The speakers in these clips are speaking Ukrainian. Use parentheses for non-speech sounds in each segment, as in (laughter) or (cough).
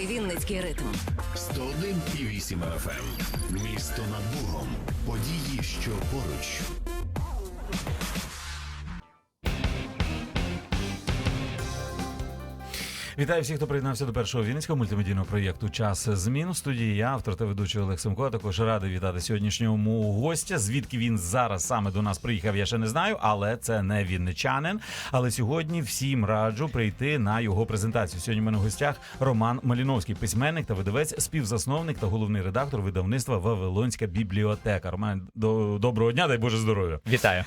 Новий Вінницький ритм. 101,8 FM. Місто над Богом. Події, що поруч. Вітаю всіх, хто приєднався до першого вінницького мультимедійного проєкту Час змін у студії. Я автор та ведучий Олег Семко. Також радий вітати сьогоднішнього гостя. Звідки він зараз саме до нас приїхав, я ще не знаю, але це не вінничанин. Але сьогодні всім раджу прийти на його презентацію. Сьогодні в мене в гостях Роман Маліновський, письменник та видавець, співзасновник та головний редактор видавництва Вавилонська бібліотека. Роман, до- доброго дня, дай Боже здоров'я. Вітаю.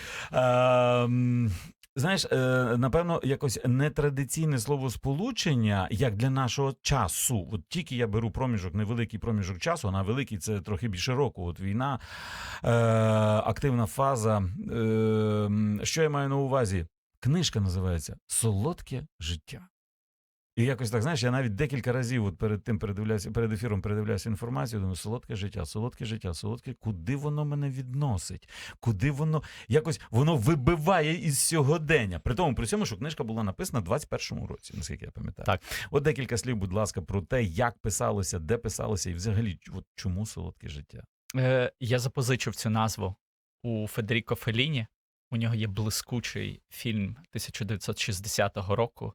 Знаєш, е, напевно, якось нетрадиційне слово сполучення як для нашого часу. От тільки я беру проміжок, невеликий проміжок часу, на великий це трохи більше року. От війна, е, активна фаза. Е, що я маю на увазі? Книжка називається Солодке життя. І якось так, знаєш, я навіть декілька разів от перед тим передивлявся, перед ефіром передивлявся інформацію, думаю, солодке життя, солодке життя, солодке, куди воно мене відносить? Куди воно якось воно вибиває із сьогодення. При тому, при цьому, що книжка була написана в 21-му році, наскільки я пам'ятаю. Так. От декілька слів, будь ласка, про те, як писалося, де писалося, і взагалі, от чому солодке життя? Е, я запозичив цю назву у Федеріко Феліні. У нього є блискучий фільм 1960 року,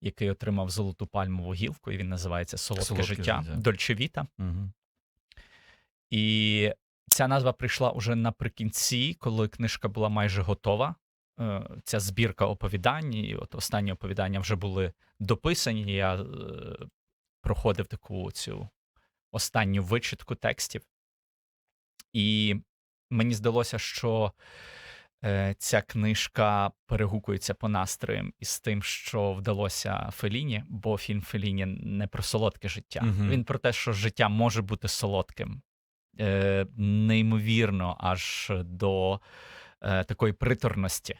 який отримав золоту пальмову гілку, і він називається Солодке, «Солодке життя, життя». Дольчевіта. Угу. І ця назва прийшла уже наприкінці, коли книжка була майже готова. Е, Ця збірка оповідань, і от останні оповідання вже були дописані. Я е, проходив таку цю останню вичитку текстів. І мені здалося, що ця книжка перегукується по настроям із тим, що вдалося Феліні, бо фільм Феліні не про солодке життя. Мгм. Він про те, що життя може бути солодким, е, неймовірно, аж до е, такої приторності.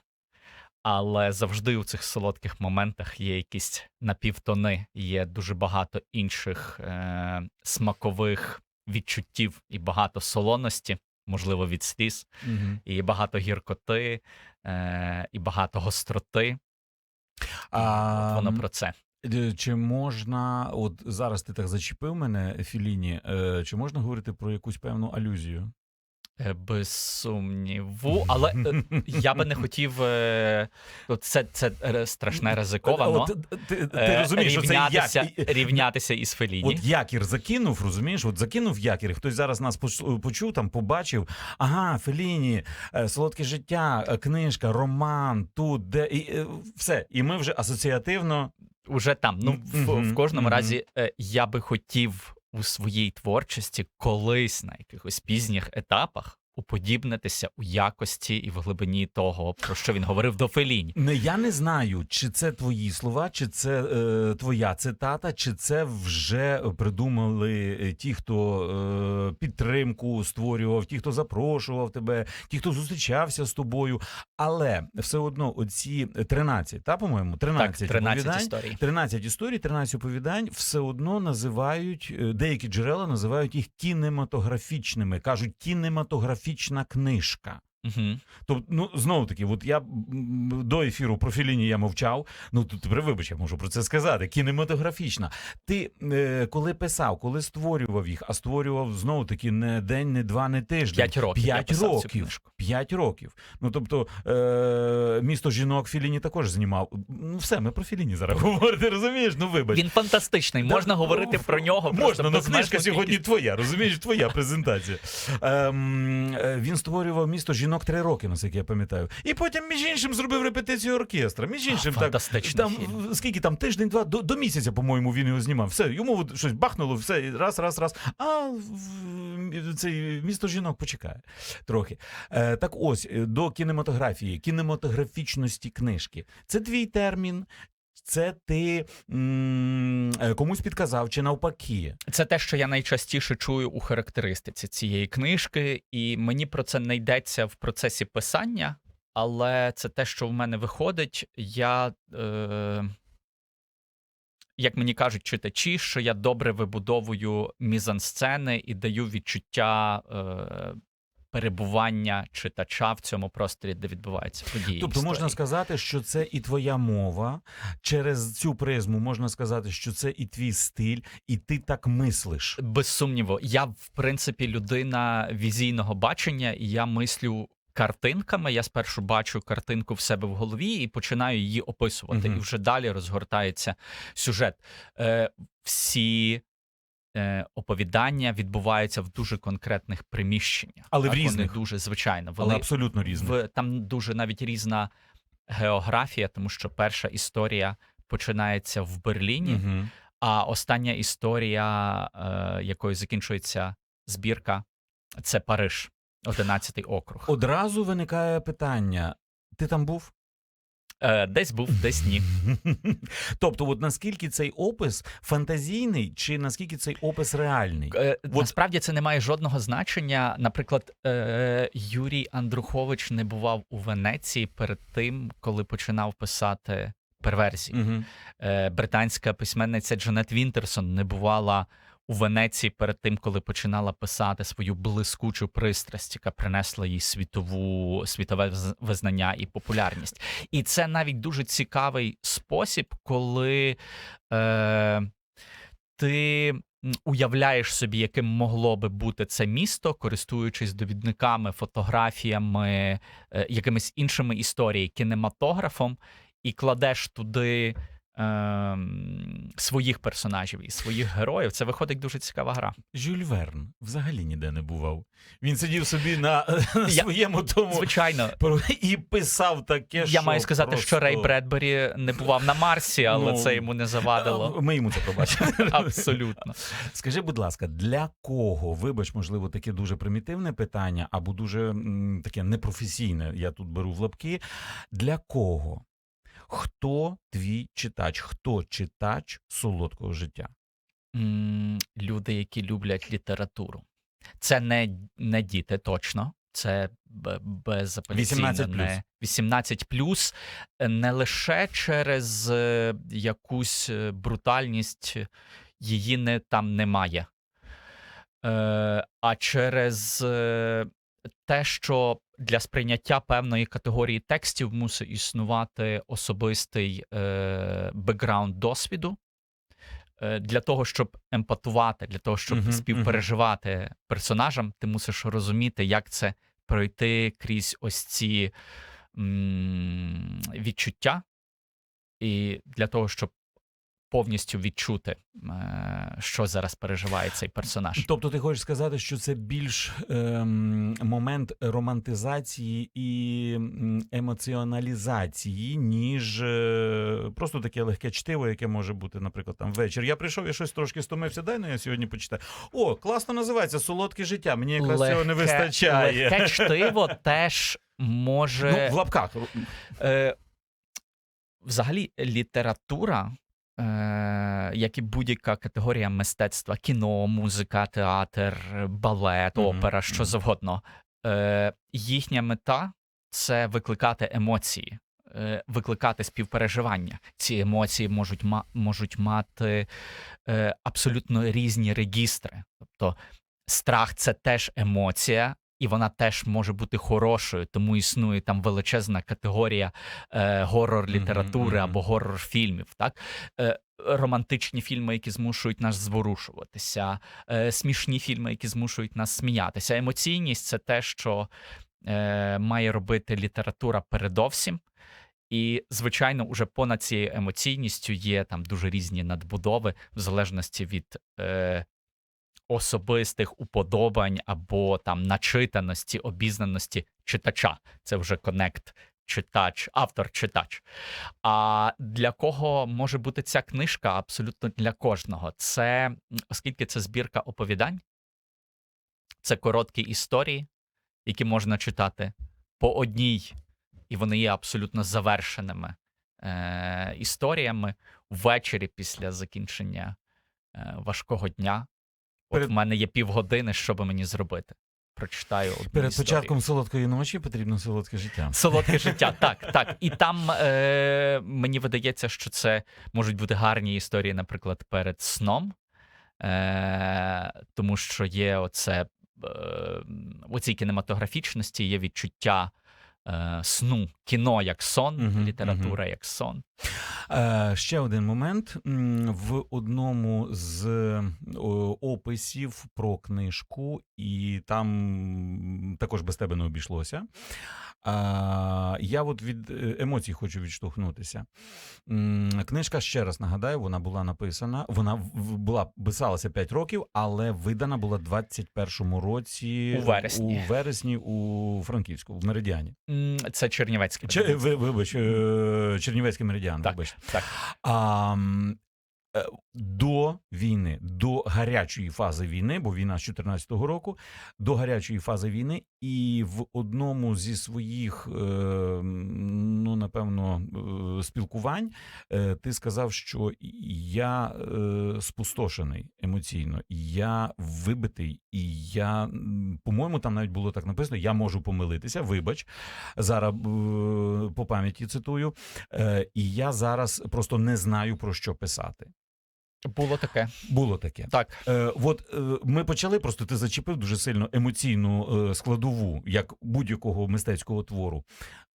Але завжди у цих солодких моментах є якісь напівтони, є дуже багато інших е, смакових відчуттів і багато солоності, можливо, від сліз, Угу. і багато гіркоти, е, і багато гостроти. А, От воно про це. Е, Чи можна, от зараз ти так зачепив мене, Філіні, е, чи можна говорити про якусь певну алюзію? Е, Без сумніву, але е, я би не (laughs) хотів. е, Це, це страшне ризиковано. От, ти, ти розумієш, що це рівнятися, як, рівнятися із Феліні. От якір закинув, розумієш? От закинув якір. Хтось зараз нас почув, там побачив. Ага, Феліні, солодке життя, книжка, роман, тут, де і все. І ми вже асоціативно. Уже там. Ну, в, в кожному разі, я би хотів у своїй творчості колись на якихось пізніх етапах уподібнитися у якості і в глибині того, про що він говорив до Феліні. Не я не знаю, чи це твої слова, чи це е, твоя цитата, чи це вже придумали е, ті, хто е, підтримку створював, ті, хто запрошував тебе, ті, хто зустрічався з тобою. Але все одно, оці 13, та по-моєму, 13, Так, 13 оповідань, історій. 13 історій, 13 оповідань все одно називають е, деякі джерела називають їх кінематографічними. кажуть, кінематографічна книжка. Угу. Тобто, ну знову таки, от я до ефіру про Філіні я мовчав. Ну тут тепер вибач, я можу про це сказати. Кінематографічна. Ти е, коли писав, коли створював їх, а створював знову таки не день, не два, не тиждень. П'ять років. П'ять років. П'ять років. Ну тобто, е, місто жінок Філіні також знімав. Ну все, ми про Філіні зараз говоримо. Розумієш? Ну вибач. Він фантастичний. Да, Можна говорити ну, про нього. Можна, але книжка сьогодні твоя, розумієш, твоя презентація. Ем, е, він створював місто жінок три роки, наскільки я пам'ятаю. І потім, між іншим, зробив репетицію оркестра. Між іншим, так, Фантастичний там, фільм. скільки там, тиждень-два, до, до місяця, по-моєму, він його знімав. Все, йому щось бахнуло, все, раз, раз, раз. А цей місто жінок почекає трохи. Е, так ось, е, до кінематографії, кінематографічності книжки. Це твій термін. Це ти м, е, комусь підказав, чи навпаки. Це те, що я найчастіше чую у характеристиці цієї книжки, і мені про це не йдеться в процесі писання, але це те, що в мене виходить. Я, е, як мені кажуть читачі, що я добре вибудовую мізансцени і даю відчуття е, перебування читача в цьому просторі, де відбуваються події. Тобто можна сказати, що це і твоя мова. Через цю призму можна сказати, що це і твій стиль, і ти так мислиш. Без сумніву, я в принципі людина візійного бачення, і я мислю. Картинками я спершу бачу картинку в себе в голові і починаю її описувати. Мгм. І вже далі розгортається сюжет. Е, всі оповідання відбуваються в дуже конкретних приміщеннях. Але в Так, вони різних. дуже звичайно. Але абсолютно різне. в там дуже навіть різна географія, тому що перша історія починається в Берліні. Угу. А остання історія, е, якою закінчується збірка, це Париж, 11-й округ. Одразу виникає питання: ти там був? Е, десь був, десь ні. (laughs) Тобто, от наскільки цей опис фантазійний, чи наскільки цей опис реальний? Е, Насправді це не має жодного значення. Наприклад, е, Юрій Андрухович не бував у Венеції перед тим, коли починав писати перверсії. Британська письменниця Джанет Вінтерсон не бувала у Венеції перед тим, коли починала писати свою блискучу пристрасть, яка принесла їй світову світове визнання і популярність. І це навіть дуже цікавий спосіб, коли е, ти. Уявляєш собі, яким могло би бути це місто, користуючись довідниками, фотографіями, е, якимись іншими історіями, кінематографом, і кладеш туди ем, своїх персонажів і своїх героїв, це виходить дуже цікава гра. Жюль Верн взагалі ніде не бував. Він сидів собі на, (laughs) на Я- своєму тому Звичайно, і писав таке, що я маю сказати, просто... що Рей Бредбері не бував на Марсі, але Ну, це йому не завадило. Ми йому це пробачимо. (laughs) Абсолютно. Скажи, будь ласка, для кого, вибач, можливо, таке дуже примітивне питання, або дуже м, таке непрофесійне, я тут беру в лапки. Для кого? Хто твій читач? Хто читач солодкого життя? Люди, які люблять літературу. Це не, не діти, точно. Це безапеляційно 18+. не 18 плюс не лише через е, якусь е, брутальність, її не там немає, е, а через те, що для сприйняття певної категорії текстів мусить існувати особистий е, бекграунд досвіду. Е, Для того, щоб емпатувати, для того, щоб Мгм, співпереживати персонажам, ти мусиш розуміти, як це пройти крізь ось ці м, відчуття, і для того, щоб повністю відчути, е, що зараз переживає цей персонаж. Тобто, ти хочеш сказати, що це більш ем, момент романтизації і емоціоналізації, ніж е, просто таке легке чтиво, яке може бути, наприклад, там ввечері. Я прийшов, я щось трошки стомився. Дай ну я сьогодні почитаю. О, класно називається Солодке життя. Мені якраз цього не вистачає. Легке чтиво теж може. Ну, в лапках. Е, взагалі, література, як і будь-яка категорія мистецтва, кіно, музика, театр, балет, опера, що завгодно, е, їхня мета це викликати емоції. е, Викликати співпереживання. Ці емоції можуть ма- можуть мати е, абсолютно різні регістри. Тобто страх це теж емоція, і вона теж може бути хорошою, тому існує там величезна категорія е, горор літератури Мгм, мгм. або горор фільмів. Так? Е, романтичні фільми, які змушують нас зворушуватися, е, смішні фільми, які змушують нас сміятися. Емоційність це те, що е, має робити література передовсім. І, звичайно, уже понад цією емоційністю є там дуже різні надбудови, в залежності від е, особистих уподобань або там начитаності, обізнаності читача. Це вже конект читач, автор-читач. А для кого може бути ця книжка? Абсолютно для кожного. Це оскільки це збірка оповідань, це короткі історії, які можна читати по одній, і вони є абсолютно завершеними е, історіями ввечері після закінчення е, важкого дня. От Перед- в мене є півгодини, що би мені зробити. Прочитаю одну Перед історію. початком солодкої ночі потрібно солодке життя. Солодке (laughs) життя, так, так. І там е, мені видається, що це можуть бути гарні історії, наприклад, перед сном, е, тому що є оце е, у цій кінематографічності є відчуття е, сну, кіно як сон, угу, література як сон. Е, ще один момент. В одному з описів про книжку, і там також без тебе не обійшлося. Я от від е, емоцій хочу відштовхнутися. Книжка, ще раз нагадаю, вона була написана. Вона була писалася 5 років, але видана була в 21-му році У вересні. у вересні у Франківську, в Меридіані. Це Чернівецький. Е, Чернівецький меридіан, Так. вибач. Так. А, до війни, до гарячої фази війни, бо війна з 14-го року, до гарячої фази війни, і в одному зі своїх, е, ну напевно, е, спілкувань е, ти сказав, що я е, спустошений емоційно, я вибитий, і я, по-моєму, там навіть було так написано: я можу помилитися, вибач. Зараз е, по пам'яті цитую. Е, і я зараз просто не знаю про що писати. Було таке. Було таке. Так. Е, от е, ми почали, просто ти зачепив дуже сильно емоційну е, складову, як будь-якого мистецького твору.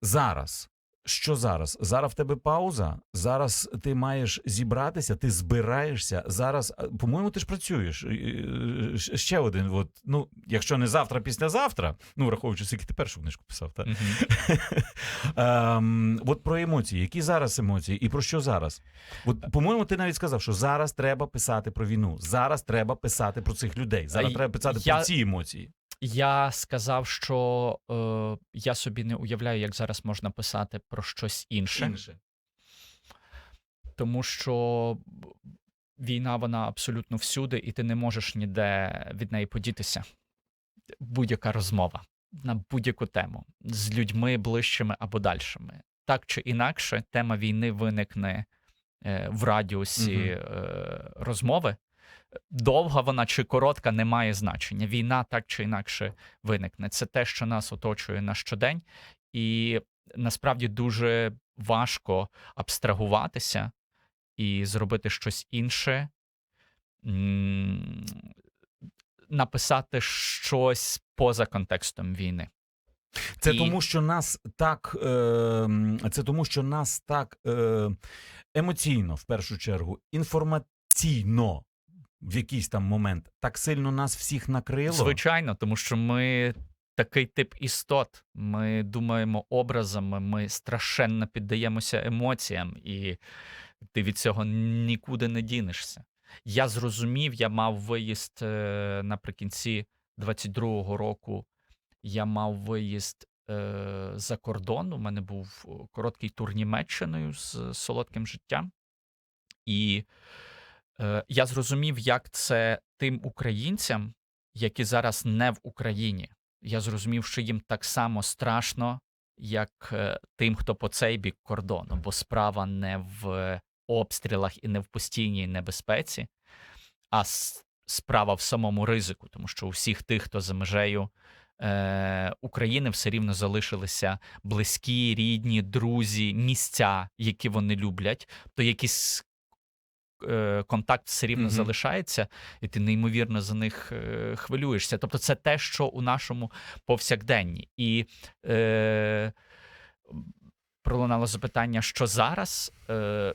Зараз. Що зараз? Зараз в тебе пауза. Зараз ти маєш зібратися, ти збираєшся. Зараз, е, по-моєму, ти ж працюєш. Е, е, Ще один. От, ну, якщо не завтра, післязавтра, ну враховуючи, скільки ти першу книжку писав, так? (laughs) Ем, от про емоції. Які зараз емоції і про що зараз? От, по-моєму, ти навіть сказав, що зараз треба писати про війну. Зараз треба писати про цих людей. Зараз А треба писати я- про ці емоції. Я сказав, що е, я собі не уявляю, як зараз можна писати про щось інше. тому що війна вона абсолютно всюди, і ти не можеш ніде від неї подітися. Будь-яка розмова на будь-яку тему з людьми ближчими або дальшими. Так чи інакше, тема війни виникне е, в радіусі Мгм. е, розмови. Довга вона чи коротка не має значення. Війна так чи інакше виникне. Це те, що нас оточує на щодень, і насправді дуже важко абстрагуватися і зробити щось інше, написати щось поза контекстом війни. Це І- тому, що нас так, е, це тому, що нас так е, емоційно, в першу чергу, інформаційно в якийсь там момент так сильно нас всіх накрило. Звичайно, тому що ми такий тип істот. Ми думаємо образами, ми страшенно піддаємося емоціям, і ти від цього нікуди не дінешся. Я зрозумів, я мав виїзд е, наприкінці 22-го року. Я мав виїзд е, за кордон. У мене був е, короткий тур Німеччиною з солодким життям. І е, я зрозумів, як це тим українцям, які зараз не в Україні. Я зрозумів, що їм так само страшно, як е, тим, хто по цей бік кордону, бо справа не в обстрілах і не в постійній небезпеці, а справа в самому ризику, тому що у всіх тих, хто за межею е, України, все рівно залишилися близькі, рідні, друзі, місця, які вони люблять, то якийсь е, контакт все рівно Мгм. залишається, і ти неймовірно за них е, хвилюєшся. Тобто, це те, що у нашому повсякденні. І е, пролунало запитання, що зараз. Е,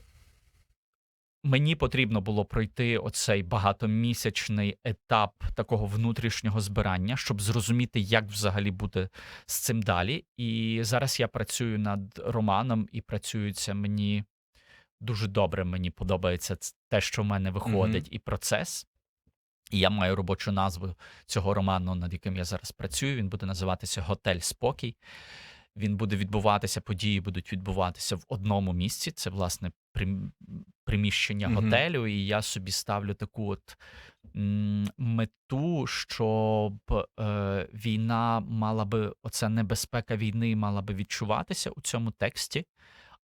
Мені потрібно було пройти оцей багатомісячний етап такого внутрішнього збирання, щоб зрозуміти, як взагалі бути з цим далі. І зараз я працюю над романом, і працюється мені дуже добре. Мені подобається те, що в мене виходить, і процес. І я маю робочу назву цього роману, над яким я зараз працюю. Він буде називатися Готель Спокій. Він буде відбуватися, події будуть відбуватися в одному місці. Це, власне, прим- приміщення Мгм. готелю. І я собі ставлю таку от мету, щоб е, війна мала би, оця небезпека війни мала би відчуватися у цьому тексті.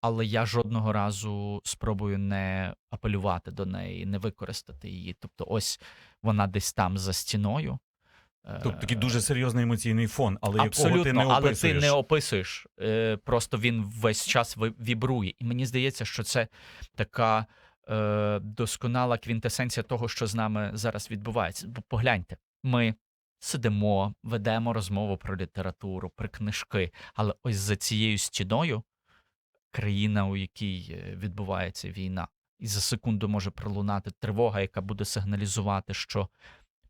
Але я жодного разу спробую не апелювати до неї, не використати її. Тобто, ось вона десь там за стіною. Тобто такий Е, дуже серйозний емоційний фон, але якого ти не але описуєш. ти не описуєш. Е, просто він весь час вібрує. І мені здається, що це така е, досконала квінтесенція того, що з нами зараз відбувається. Бо погляньте, ми сидимо, ведемо розмову про літературу, про книжки. Але ось за цією стіною країна, у якій е, відбувається війна, і за секунду може пролунати тривога, яка буде сигналізувати, що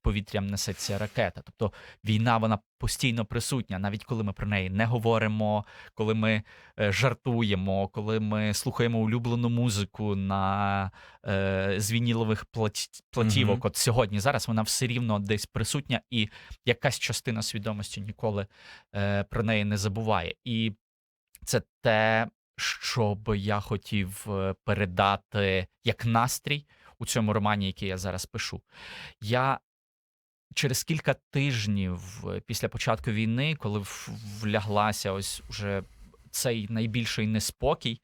повітрям несеться ракета. Тобто війна вона постійно присутня, навіть коли ми про неї не говоримо, коли ми е, жартуємо, коли ми слухаємо улюблену музику на е, з вінілових плат- платівок. Мгм. От сьогодні зараз вона все рівно десь присутня, і якась частина свідомості ніколи е, про неї не забуває. І це те, що би я хотів е, передати як настрій у цьому романі, який я зараз пишу. Я через кілька тижнів е, після початку війни, коли вляглася ось уже цей найбільший неспокій,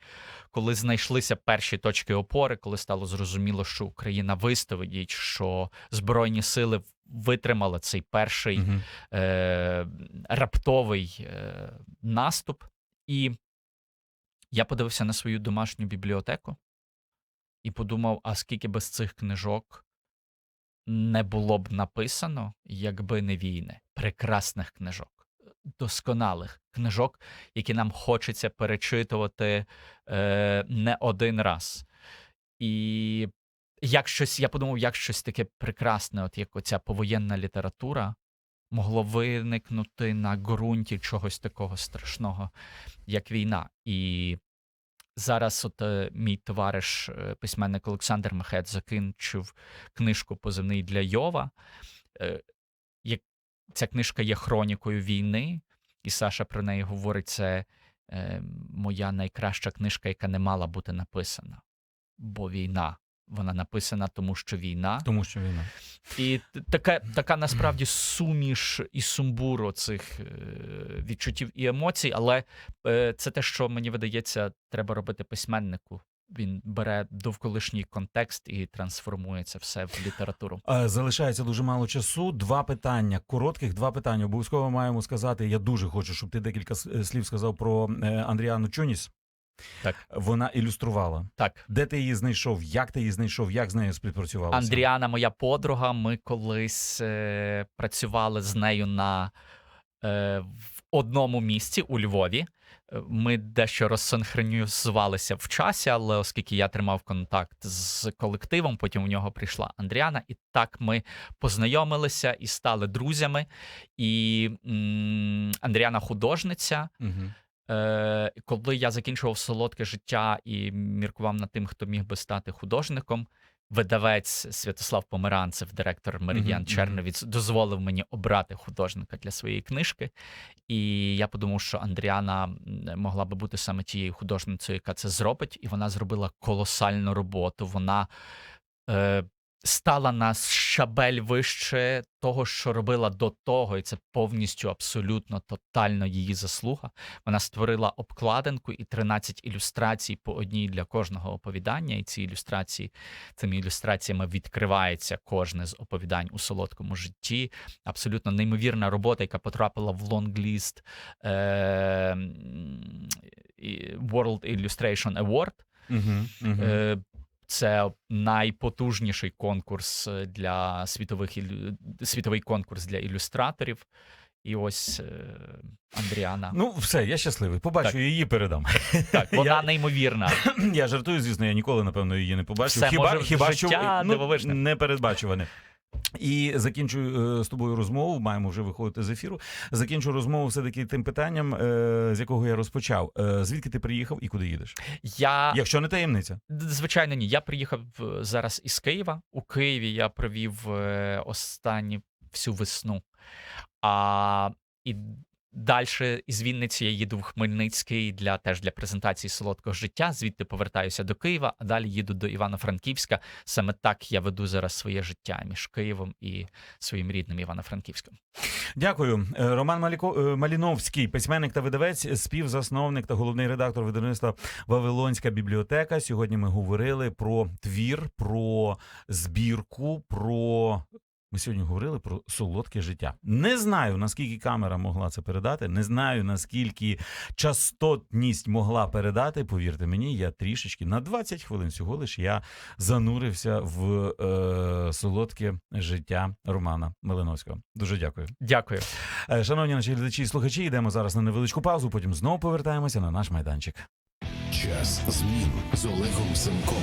коли знайшлися перші точки опори, коли стало зрозуміло, що Україна вистоїть, що Збройні сили витримали цей перший Мгм. е, раптовий е, наступ. І я подивився на свою домашню бібліотеку і подумав: а скільки без цих книжок не було б написано, якби не війни, прекрасних книжок, досконалих книжок, які нам хочеться перечитувати е, не один раз. І як щось, я подумав, як щось таке прекрасне, от як оця повоєнна література, могло виникнути на ґрунті чогось такого страшного, як війна. І зараз, от е, мій товариш, е, письменник Олександр Мехет, закінчив книжку Позивний для Йова. Е, ця книжка є хронікою війни, і Саша про неї говорить: це моя найкраща книжка, яка не мала бути написана. Бо війна. Вона написана, тому що війна. Тому що війна. І така, така насправді суміш і сумбур цих відчуттів і емоцій, але е, це те, що мені видається, треба робити письменнику. Він бере довколишній контекст і трансформує це все в літературу. Е, Залишається дуже мало часу. Два питання, коротких два питання. Обов'язково маємо сказати. Я дуже хочу, щоб ти декілька е, слів сказав про е, Андріану Чуніс. Так. Вона ілюструвала. Так, Де ти її знайшов? Як ти її знайшов? Як з нею співпрацювалося? Андріана, моя подруга. Ми колись е, працювали з нею на е, в одному місці у Львові. Ми дещо розсинхронізувалися в часі, але оскільки я тримав контакт з колективом, потім у нього прийшла Андріана, і так ми познайомилися і стали друзями. І м, Андріана художниця. Угу. Е, коли я закінчував солодке життя і міркував над тим, хто міг би стати художником, видавець Святослав Померанцев, директор Меридіан Мгм, Черновіць, дозволив мені обрати художника для своєї книжки. І я подумав, що Андріана могла би бути саме тією художницею, яка це зробить, і вона зробила колосальну роботу. Вона е, стала на щабель вище того, що робила до того, і це повністю абсолютно тотально її заслуга. Вона створила обкладинку і 13 ілюстрацій по одній для кожного оповідання. І ці ілюстрації цими ілюстраціями відкривається кожне з оповідань у солодкому житті. Абсолютно неймовірна робота, яка потрапила в лонгліст е, World Illustration Award. Угу. Угу. Е, Це найпотужніший конкурс е, для світових світовий конкурс для ілюстраторів. І ось е, Андріана. Ну, все, я щасливий. Побачу Так. її передам. так, (laughs) вона я- неймовірна. (clears throat) Я жартую, звісно, я ніколи, напевно, її не побачив. Все хіба може хіба життя що дивовижне. непередбачуване. І закінчую е, з тобою розмову. Маємо вже виходити з ефіру. Закінчу розмову все-таки тим питанням, е, з якого я розпочав. Е, звідки ти приїхав і куди їдеш? Я Якщо не таємниця. звичайно ні. Я приїхав зараз із Києва. У Києві я провів останні всю весну. А і далі із Вінниці я їду в Хмельницький для теж для презентації солодкого життя. Звідти повертаюся до Києва, а далі їду до Івано-Франківська. Саме так я веду зараз своє життя між Києвом і своїм рідним Івано-Франківськом. Дякую. Е, Роман Маліко... е, Маліновський, письменник та видавець, співзасновник та головний редактор видавництва Вавилонська бібліотека. Сьогодні ми говорили про твір, про збірку, про Ми сьогодні говорили про солодке життя. Не знаю, наскільки камера могла це передати, не знаю, наскільки частотність могла передати. Повірте мені, я трішечки на 20 хвилин всього лиш я занурився в е, солодке життя Романа Малиновського. Дуже дякую. Дякую. Е, Шановні наші глядачі і слухачі, йдемо зараз на невеличку паузу, потім знову повертаємося на наш майданчик. Час змін з Олегом Семком.